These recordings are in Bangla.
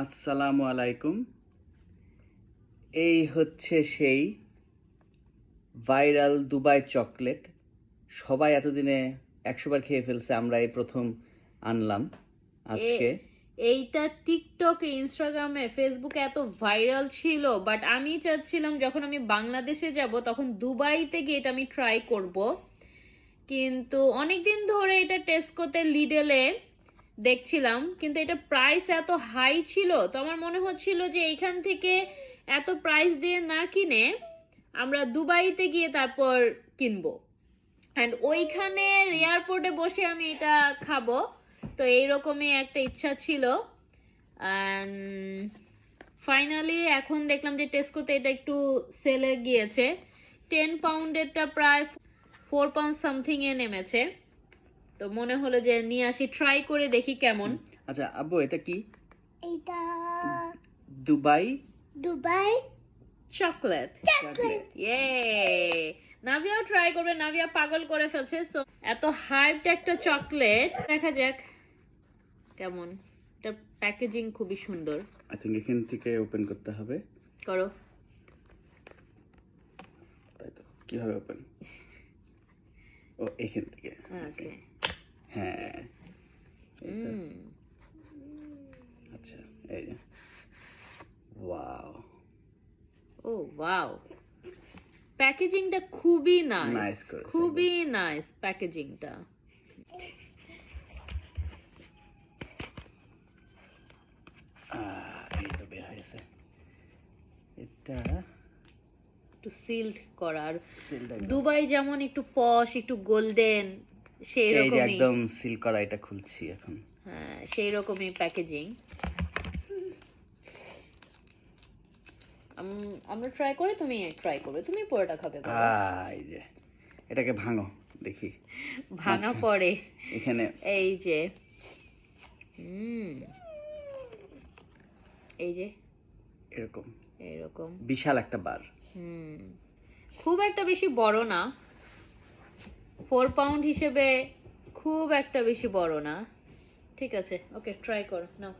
আসসালামু আলাইকুম। এই হচ্ছে সেই ভাইরাল দুবাই চকলেট। সবাই এতদিনে একশো বার খেয়ে ফেলছে, আমরা এই প্রথম আনলাম আজকে। এইটা টিকটকে ইনস্টাগ্রামে ফেসবুকে এত ভাইরাল ছিল বাট আমি চাচ্ছিলাম যখন আমি বাংলাদেশে যাব, তখন দুবাইতে গিয়ে এটা আমি ট্রাই করব। কিন্তু অনেকদিন ধরে এটা টেস্কোতে লিডেলে দেখছিলাম, কিন্তু এটা প্রাইস এত হাই ছিল, তো আমার মনে হচ্ছিল যে এইখান থেকে এত প্রাইস দিয়ে না কিনে আমরা দুবাইতে গিয়ে তারপর কিনবো। অ্যান্ড ওইখানে এয়ারপোর্টে বসে আমি এটা খাব, তো এইরকমই একটা ইচ্ছা ছিল। ফাইনালি এখন দেখলাম যে টেস্কোতে এটা একটু সেলে গিয়েছে। টেন পাউন্ডেরটা প্রায় ফোর পাউন্ড সামথিংয়ে নেমেছে। তো মনে হলো যে নিয়ে আসি ট্রাই করে দেখি কেমন। আচ্ছা আব্বু এটা কি? এটা দুবাই? Dubai chocolate. চকলেট। ইয়ে নাভিয়াও ট্রাই করবে নাভিয়া পাগল করে ফেলছে সো এত হাইপড একটা চকলেট। দেখা যাক কেমন। এটা প্যাকেজিং খুবই সুন্দর। আই থিঙ্ক এখান থেকে ওপেন করতে হবে। করো। তাই তো কীভাবে ওপেন ও এখান থেকে। ওকে হ্যাঁ। আচ্ছা এই ওয়াও ও ওয়াও প্যাকেজিংটা খুবই নাইস খুবই নাইস প্যাকেজিংটা এই তো বের হয়েছে। এটা একটু সিল্ড করার। দুবাই যেমন একটু পশ একটু গোল্ডেন সেই এই যে রকমই একদম সিল করা এটা খুলছি এখন। হ্যাঁ সেই রকমই প্যাকেজিং আমরা ট্রাই করে তুমি ট্রাই করবে তুমি পুরোটা খাবে এই যে এটাকে ভাঙো দেখি। ভাঙা আচ্ছা। পড়ে এখানে। এই যে হুম এই যে। এরকম। এরকম। বিশাল একটা বার। হুম খুব একটা বেশি বড় না। ফোর পাউন্ড হিসেবে খুব একটা বেশি বড় না। ঠিক আছে ওকে ট্রাই করো নাও।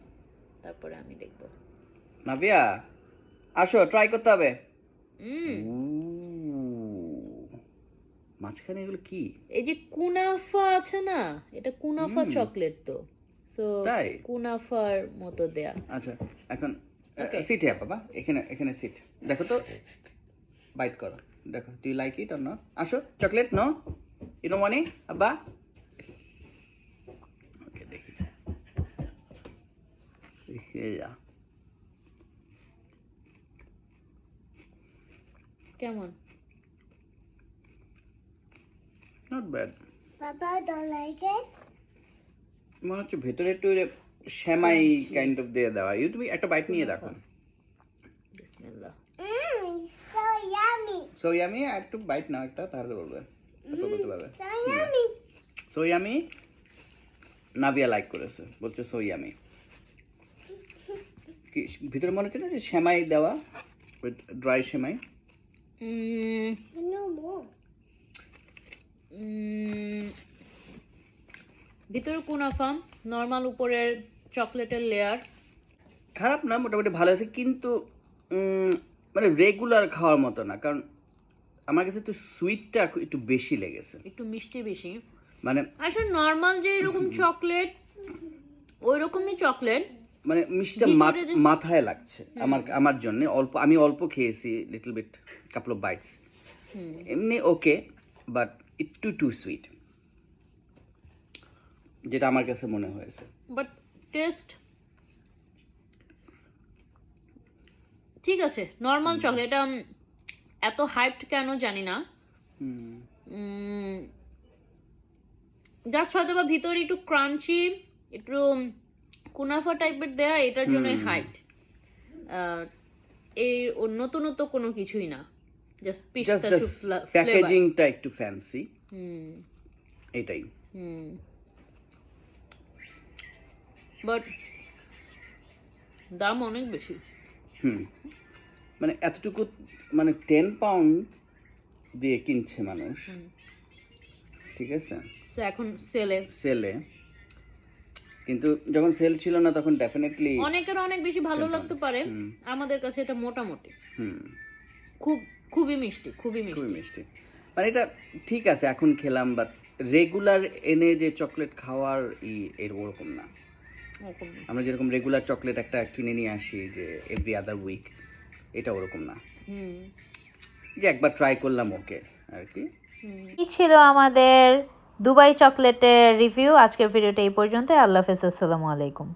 তারপরে আমি দেখব। নাবিয়া আসো ট্রাই করতে হবে। হুম মাঝখানে এগুলো কি? এই যে কুনাফা আছে না এটা কুনাফা চকলেট তো। সো তাই? কুনাফার মতো দেয়া। আচ্ছা এখন. সিট বাবা এখানে এখানে সিট দেখো তো বাইট করো। দেখো do you like it or not আসো chocolate no you know money আব্বা ওকে দেখি এই যা কেমন নট ব্যাড বাবা don't like it? মনে হচ্ছে ভেতরে একটু শ্যামাই কাইন্ড অফ দিয়ে দেওয়া। ইউ তুমি একটা বাইট নিয়ে দেখো। বিসমিল্লাহ। Mm, so সো আমি একটু বাইট নাও একটা তাহলে বলবে। তারপর বলতে পারবে। So আমি নাবিয়া লাইক করেছে। বলছে সো আমি কি ভিতরে মনে হচ্ছে না যে সেমাই দেওয়া? ড্রাই সেমাই? ভিতরে কুনাফা নর্মাল উপরের চকলেটের লেয়ার খারাপ না মোটামুটি ভালো আছে কিন্তু মানে রেগুলার খাওয়ার মতো না। কারণ আমার কাছে একটু সুইটটা একটু বেশি লেগেছে। একটু মিষ্টি বেশি। মানে আসলে নর্মাল যে এরকম চকলেট ওই রকমই চকলেট মানে মিষ্টিটা মাথায় লাগছে। আমার আমার জন্য অল্প আমি অল্প খেয়েছি little bit couple of bites এমনি ওকে বাট একটু টু সুইট যেটা আমার কাছে মনে হয়েছে। বাট টেস্ট ঠিক আছে নর্মাল চকলেট এটা এত হাইপড কেন জানি না। জাস্ট হয়তো বা ভিতরে একটু ক্রাঞ্চি একটু কুনাফা টাইপের দেয়া এটার জন্য হাইপড এই ওর নতুনত্ব কোনো কিছুই না। জাস্ট প্যাকেজিংটা একটু ফ্যান্সি এটাই। হুম। বাট দাম অনেক বেশি। হুম। মানে এতটুকু মানে টেন পাউন্ড দিয়ে কিনছে মানুষ। ঠিক আছে? তো এখন সেলে সেলে কিন্তু যখন সেল ছিল না তখন ডেফিনেটলি অনেকের অনেক বেশি ভালো লাগতে পারে। আমাদের কাছে এটা মোটামুটি। হুম। খুব খুবই মিষ্টি খুবই মিষ্টি। খুবই মিষ্টি। মানে এটা ঠিক আছে এখন খেলাম বাট রেগুলার এনে যে চকলেট খাওয়ার ই এর ওরকম না। ওরকম না। আমরা যেরকম রেগুলার চকলেট একটা কিনে নিয়ে আসি যে এভরি আদার উইক এটা ওরকম না। যে একবার ট্রাই করলাম ওকে আর কি। এই ছিল আমাদের দুবাই চকলেটের রিভিউ আজকের ভিডিওটা এই পর্যন্ত আল্লাহ হাফেজ আসসালামু আলাইকুম।